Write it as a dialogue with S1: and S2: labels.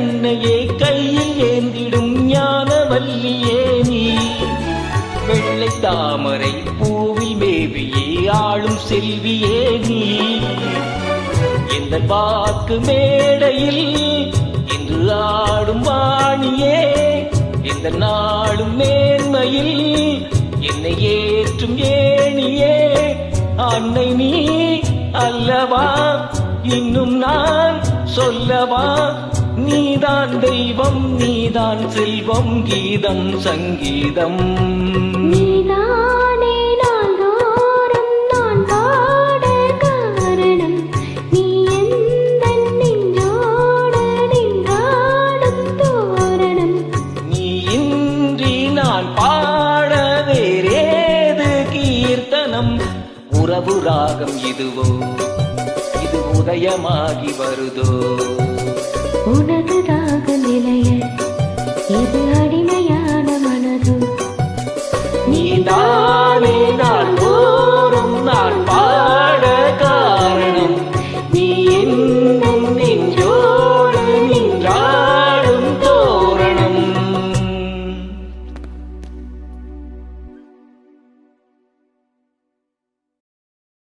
S1: தன்னையே கையில் ஏந்திடும் ஞான வல்லியே நீ. வெள்ளை தாமரை பூவில் மேவியே ஆளும் செல்வியே நீ. எந்த வாக்கு மேடையில் இன்று ஆடும் வாணியே எந்த நாளும் மேன்மையில் என்னை ஏற்றும் ஏணியே. அன்னை நீ அல்லவா இன்னும் நான் சொல்லவா நீதான் தெய்வம் நீதான் செல்வம் கீதம் சங்கீதம். உறவு ராகம் இதுவோ? இது உதயமாகி வருதோ?
S2: உனது